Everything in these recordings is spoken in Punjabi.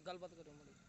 ਗੱਲਬਾਤ ਕਰੋ ਮੜੀ ਜਾਂਦੇ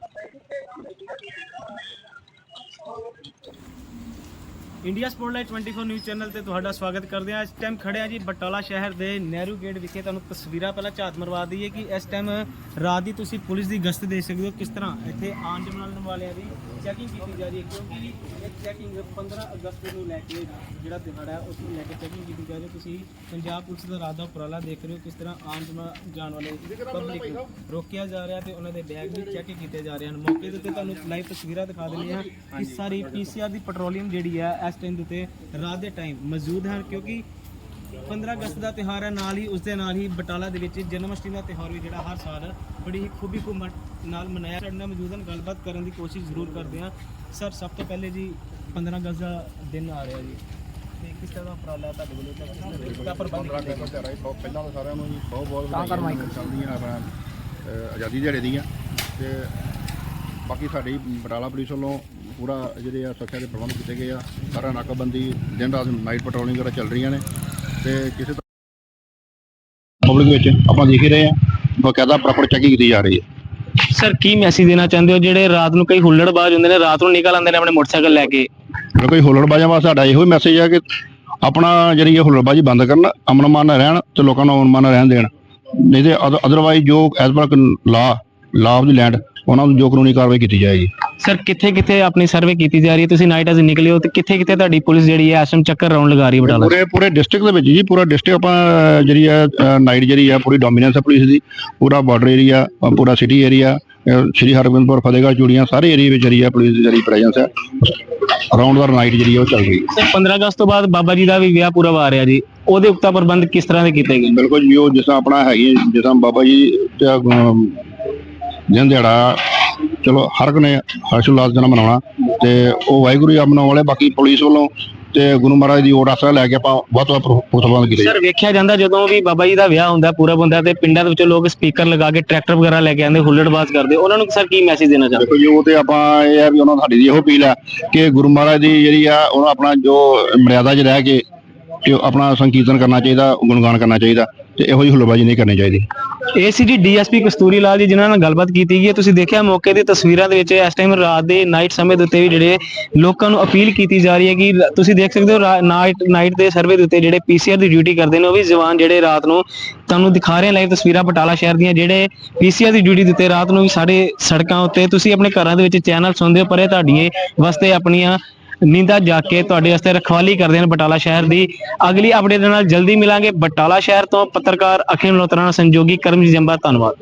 ਇੰਡੀਆ ਸਪੋਰਟਲਾਈਟ 24 ਨਿਊਜ਼ ਚੈਨਲ ਤੇ ਤੁਹਾਡਾ ਸਵਾਗਤ ਕਰਦੇ ਹਾਂ। ਇਸ ਟਾਈਮ ਖੜੇ ਹਾਂ ਜੀ ਬਟਾਲਾ ਸ਼ਹਿਰ ਦੇ ਨਹਿਰੂ ਗੇਟ ਵਿਖੇ। ਤੁਹਾਨੂੰ ਤਸਵੀਰਾਂ ਪਹਿਲਾਂ ਝਾਤ ਮਰਵਾ ਦਈਏ ਕਿ ਇਸ ਟਾਈਮ ਰਾਤ ਦੀ ਤੁਸੀਂ ਪੁਲਿਸ ਦੀ ਗਸ਼ਤ ਦੇ ਸਕਦੇ ਹੋ। ਕਿਸ ਤਰ੍ਹਾਂ ਇੱਥੇ ਆਉਣ ਜਾਣ ਵਾਲਿਆਂ ਦੀ ਚੈਕਿੰਗ ਕੀਤੀ ਜਾ ਰਹੀ ਹੈ, ਕਿਉਂਕਿ ਇਹ ਚੈਕਿੰਗ 15 ਅਗਸਤ ਨੂੰ ਲੈ ਕੇ ਜਿਹੜਾ ਦਿਹਾੜਾ ਹੈ, ਉਸ ਨੂੰ ਲੈ ਕੇ ਚੈਕਿੰਗ ਕੀਤੀ ਜਾ ਰਹੀ ਹੈ। ਤੁਸੀਂ ਪੰਜਾਬ ਪੁਲਿਸ ਦਾ ਰਾਤ ਦਾ ਉਪਰਾਲਾ ਦੇਖ ਰਹੇ ਹੋ, ਕਿਸ ਤਰ੍ਹਾਂ ਆਉਣ ਜਾਣ- ਜਾਣ ਵਾਲੇ ਪਬਲਿਕ ਨੂੰ ਰੋਕਿਆ ਜਾ ਰਿਹਾ ਤੇ ਉਹਨਾਂ ਦੇ ਬੈਗ ਵੀ ਚੈੱਕ ਕੀਤੇ ਜਾ ਰਹੇ ਹਨ। ਮੌਕੇ ਦੇ ਉੱਤੇ ਤੁਹਾਨੂੰ ਲਾਈਵ ਤਸਵੀਰਾਂ ਦਿਖਾ ਦਿੰਦੇ ਹਾਂ ਕਿ ਸਾਰੀ ਪੀਸੀਆਰ ਦੀ ਪੈਟਰੋਲੀਅਮ ਜਿਹੜੀ ਹੈ ਇਸ ਟਾਈਮ ਦੇ ਉੱਤੇ ਰਾਤ ਦੇ ਟਾਈਮ ਮੌਜੂਦ ਹਨ ਕਿਉਂਕਿ 15 ਅਗਸਤ ਦਾ ਤਿਉਹਾਰ ਹੈ ਨਾਲ ਹੀ ਉਸ ਦੇ ਨਾਲ ਹੀ ਬਟਾਲਾ ਦੇ ਵਿੱਚ ਜਨਮ ਅਸ਼ਟਮੀ ਦਾ ਤਿਉਹਾਰ ਵੀ ਜਿਹੜਾ ਹਰ ਸਾਲ ਬੜੀ ਹੀ ਖੂਬੀ ਖੂਬੀ ਨਾਲ ਮਨਾਇਆ ਨਾਲ ਮੌਜੂਦ ਹਨ ਗੱਲਬਾਤ ਕਰਨ ਦੀ ਕੋਸ਼ਿਸ਼ ਜ਼ਰੂਰ ਕਰਦੇ ਹਾਂ। ਸਰ ਸਭ ਤੋਂ ਪਹਿਲੇ ਜੀ 15 ਅਗਸਤ ਦਾ ਦਿਨ ਆ ਰਿਹਾ ਜੀ। ਤੇ ਕਿਸ ਤਰ੍ਹਾਂ ਦਾ ਉਪਰਾਲਾ ਹੈ ਤੁਹਾਡੇ ਵੱਲੋਂ? ਤੇ ਕਿਸ ਤਰ੍ਹਾਂ ਦਾ ਪ੍ਰਬੰਧ ਕੀਤਾ ਗਿਆ? ਪਹਿਲਾਂ ਤਾਂ ਸਾਰਿਆਂ ਨੂੰ ਜੀ ਬਹੁਤ ਬਹੁਤ ਵਧਾਈਆਂ ਚੱਲਦੀਆਂ ਆਪਣਾ ਆਜ਼ਾਦੀ ਦਿਹਾੜੇ ਦੀਆਂ। ਤੇ ਬਾਕੀ ਸਾਡੀ ਬਟਾਲਾ ਪੁਲਿਸ ਵੱਲੋਂ ਪੂਰਾ ਜਿਹੜੇ ਆ ਸੁਰੱਖਿਆ ਦੇ ਪ੍ਰਬੰਧ ਕੀਤੇ ਗਏ ਆ। ਸਾਰਾ ਨਾਕਾਬੰਦੀ ਦਿਨ ਰਾਤ ਨਾਈਟ ਪੈਟਰੋਲਿੰਗ ਵਗੈਰਾ ਚੱਲ ਰਹੀਆਂ ਨੇ। ਤੇ ਕਿਸੇ ਪਬਲਿਕ ਵਿੱਚ ਆਪਾਂ ਦੇਖ ਹੀ ਰਹੇ ਆ ਬਕਾਇਦਾ ਪ੍ਰੋਪਰ ਚੈਕਿੰਗ ਕੀਤੀ ਜਾ ਰਹੀ ਹੈ। ਸਰ ਕੀ ਮੈਸੇਜ ਦੇਣਾ ਚਾਹੁੰਦੇ ਹੋ? ਜਿਹੜੇ ਰਾਤ ਨੂੰ ਕਈ ਹੁੱਲੜਬਾਜ਼ ਹੁੰਦੇ ਨੇ ਰਾਤ ਨੂੰ ਨਿਕਲ ਆਉਂਦੇ ਨੇ ਆਪਣੇ ਮੋਟਰਸਾਈਕਲ ਲੈ ਕੇ। ਕੋਈ ਹੁੱਲੜਬਾਜ਼ਾਂ ਵਾਸਤੇ ਸਾਡਾ ਇਹੋ ਮੈਸੇਜ ਹੈ ਕਿ ਆਪਣਾ ਜਿਹੜੀ ਇਹ ਹੁੱਲੜਬਾਜ਼ੀ ਬੰਦ ਕਰਨ ਅਮਨ ਮਾਨ ਨਾਲ ਰਹਿਣ ਤੇ ਲੋਕਾਂ ਨੂੰ ਅਮਨ ਮਾਨ ਨਾਲ ਰਹਿਣ ਦੇਣ। ਨਹੀਂ ਤੇ ਅਦਰਵਾਈਜ਼ ਜੋ ਐਸ ਪਰ ਲਾ ਲਾ ਆਫ ਦੀ ਲੈਂਡ ਉਹਨਾਂ ਨੂੰ ਜੋ ਕਾਨੂੰਨੀ ਕਾਰਵਾਈ ਕੀਤੀ ਜਾਏਗੀ। ਸਰ ਕਿੱਥੇ ਕਿੱਥੇ ਆਪਣੀ ਸਰਵੇ ਕੀਤੀ ਜਾ ਰਹੀ ਹੈ? ਤੁਸੀਂ ਨਾਈਟ ਅਜ ਨਿਕਲੇ ਹੋ ਤੇ ਕਿੱਥੇ ਕਿੱਥੇ ਤੁਹਾਡੀ ਪੁਲਿਸ ਜਿਹੜੀ ਹੈ ਐਸਐਮ ਚੱਕਰ ਰਾਉਂਡ ਲਗਾ ਰਹੀ ਹੈ ਬਟਾਲਾ ਪੂਰੇ ਪੂਰੇ ਡਿਸਟ੍ਰਿਕਟ ਦੇ ਵਿੱਚ ਜੀ ਪੂਰਾ ਡਿਸਟ੍ਰਿਕਟ ਆਪਾਂ ਜਿਹੜੀ ਹੈ ਨਾਈਟ ਜਿਹੜੀ ਹੈ ਪੂਰੀ ਡੋਮੀਨੈਂਸ ਹੈ ਪੁਲਿਸ ਦੀ। ਪੂਰਾ ਬਾਰਡਰ ਏਰੀਆ ਪੂਰਾ ਸਿਟੀ ਏਰੀਆ ਸ਼੍ਰੀ ਹਰਗੋਬਿੰਦਪੁਰ ਫਤਿਹਗੜ੍ਹ ਚੂੜੀਆਂ ਸਾਰੇ ਏਰੀਆ ਵਿੱਚ ਜਿਹੜੀ ਹੈ ਪੁਲਿਸ ਦੀ ਜਿਹੜੀ ਪ੍ਰੈਜ਼ੈਂਸ ਹੈ। ਅਰਾਊਂਡ ਦਾ ਨਾਈਟ ਜਿਹੜੀ ਹੈ ਉਹ ਚੱਲ ਰਹੀ ਹੈ। ਸਰ 15 ਅਗਸਤ ਤੋਂ ਬਾਅਦ ਬਾਬਾ ਜੀ ਦਾ ਵੀ ਵਿਆਹ ਪੂਰਾ ਆ ਰਿਹਾ ਜੀ। ਉਹਦੇ ਉਕਤਾ ਪ੍ਰਬੰਧ ਕਿਸ ਤਰ੍ਹਾਂ ਦੇ ਕੀਤੇ ਗਏ? ਬਿਲਕੁਲ ਜੀ ਉਹ ਜਿਸ ਤਰ੍ਹਾਂ ਆਪਣਾ ਹੈਗੀ ਜਿਸ ਤਰ੍ਹਾਂ ਬਾਬਾ ਜੀ ਦਿਨ ਦਿਹਾੜਾ ਚਲੋ ਹਰ ਇੱਕ ਨੇ ਹਰਸ਼ੁਲਾਸ ਜਨਮ ਮਨਾਉਣਾ ਤੇ ਉਹ ਵਾਹਿਗੁਰੂ ਜੀ ਆ ਮਨਾਉਣ ਵਾਲੇ ਬਾਕੀ ਪੁਲਿਸ ਵੱਲੋਂ ਤੇ ਗੁਰੂ ਮਹਾਰਾਜ ਦੀ ਓਟ ਆਸਰਾ ਲੈ ਕੇ ਆਪਾਂ ਵੱਧ ਤੋਂ ਵੱਧ ਪ੍ਰੋ- ਪ੍ਰਬੰਧ ਕੀਤੇ। ਸਰ ਵੇਖਿਆ ਜਾਂਦਾ ਜਦੋਂ ਵੀ ਬਾਬਾ ਜੀ ਦਾ ਵਿਆਹ ਹੁੰਦਾ ਪੂਰਾ ਹੁੰਦਾ ਤੇ ਪਿੰਡਾਂ ਦੇ ਵਿੱਚੋਂ ਲੋਕ ਸਪੀਕਰ ਲਗਾ ਕੇ ਟਰੈਕਟਰ ਵਗੈਰਾ ਲੈ ਕੇ ਆਉਂਦੇ ਹੁੱਲੜਬਾਜ਼ ਕਰਦੇ। ਉਹਨਾਂ ਨੂੰ ਸਰ ਕੀ ਮੈਸੇਜ ਦੇਣਾ ਚਾਹੁੰਦੇ? ਜੀ ਉਹ ਤੇ ਆਪਾਂ ਇਹ ਹੈ ਵੀ ਉਹਨਾਂ ਸਾਡੀ ਇਹੋ ਅਪੀਲ ਹੈ ਕਿ ਗੁਰੂ ਮਹਾਰਾਜ ਦੀ ਜਿਹੜੀ ਆ ਉਹਨਾਂ ਆਪਣਾ ਜੋ ਮਰਿਆਦਾ 'ਚ ਰਹਿ ਕੇ ਕਿ ਆਪਣਾ ਸੰਕੀਰਤਨ ਕਰਨਾ ਚਾਹੀਦਾ, ਗੁਣਗਾਨ ਕਰਨਾ ਚਾਹੀਦਾ ਤੇ ਇਹੋ ਜਿਹੀ ਹੁਲਬਾਜੀ ਨਹੀਂ ਕਰਨੀ ਚਾਹੀਦੀ। ਇਹ ਸੀ ਜੀ ਡੀਐਸਪੀ ਕਸਤੂਰੀ ਲਾਲ ਜੀ, ਜਿਨ੍ਹਾਂ ਨਾਲ ਗੱਲਬਾਤ ਕੀਤੀ ਗਈ ਹੈ। ਤੁਸੀਂ ਦੇਖਿਆ ਮੌਕੇ ਦੀ ਤਸਵੀਰਾਂ ਦੇ ਵਿੱਚ ਇਸ ਟਾਈਮ ਰਾਤ ਦੇ ਨਾਈਟ ਸਮੇਂ ਦੇ ਉੱਤੇ ਵੀ ਜਿਹੜੇ ਲੋਕਾਂ ਨੂੰ ਅਪੀਲ ਕੀਤੀ ਜਾ ਰਹੀ ਹੈ ਕਿ ਤੁਸੀਂ ਦੇਖ ਸਕਦੇ ਹੋ ਨਾਈਟ ਨਾਈਟ ਦੇ ਸਰਵੇ ਦੇ ਉੱਤੇ ਜਿਹੜੇ ਪੀਸੀਆਰ ਦੀ ਡਿਊਟੀ ਕਰਦੇ ਨੇ, ਉਹ ਵੀ ਜਵਾਨ ਜਿਹੜੇ ਰਾਤ ਨੂੰ ਤੁਹਾਨੂੰ ਦਿਖਾ ਰਹੇ ਲਾਈਵ ਤਸਵੀਰਾਂ ਬਟਾਲਾ ਸ਼ਹਿਰ ਦੀਆਂ, ਜਿਹੜੇ ਪੀਸੀਆਰ ਦੀ ਡਿਊਟੀ ਦੇ ਉੱਤੇ ਰਾਤ ਨੂੰ ਵੀ ਸਾਡੇ ਸੜਕਾਂ ਉੱਤੇ ਤੁਸੀਂ ਆਪਣੇ ਘਰਾਂ ਦੇ ਵਿੱਚ ਚੈਨਲ ਸੁਣਦੇ ਹੋ, ਪਰ ਇਹ ਤੁਹਾਡੀਆਂ ਵਾਸਤੇ ਆਪਣੀਆਂ ਨਿੰਦਾ ਜਾ ਕੇ ਤੁਹਾਡੇ ਵਾਸਤੇ ਰਖਵਾਲੀ ਕਰਦੇ ਹਨ ਬਟਾਲਾ ਸ਼ਹਿਰ ਦੀ। ਅਗਲੀ ਅਪਡੇਟ ਦੇ ਨਾਲ ਜਲਦੀ ਮਿਲਾਂਗੇ। ਬਟਾਲਾ ਸ਼ਹਿਰ ਤੋਂ ਪੱਤਰਕਾਰ ਅਖਿਲ ਮਲਹੋਤਰਾ ਨਾਲ ਸੰਯੋਗੀ ਕਰਮਜੀਤ ਜੰਬਾ, ਧੰਨਵਾਦ।